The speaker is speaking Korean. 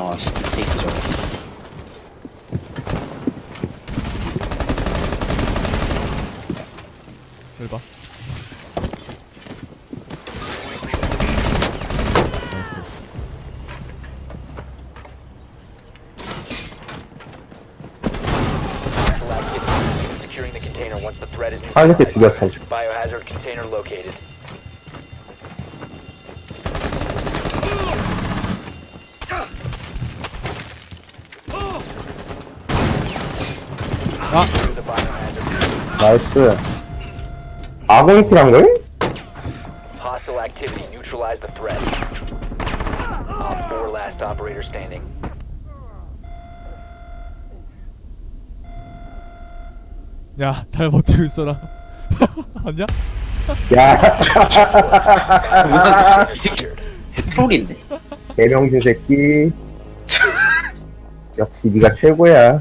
아, 씨, 페이크죠. 여기 봐. 나이스. Hostile activity. Securing the container once the threat is 아, 이렇게 죽였어. Biohazard container located. 아! Secure the biohazard. 나이스. 아공이피란 걸? Hostile activity. Neutralize the threat. Op 4 last operator standing. 야, 잘 버티고 있어라. 아니야? 야, 이 새끼 트롤인데. 개명신 새끼. 역시 네가 최고야.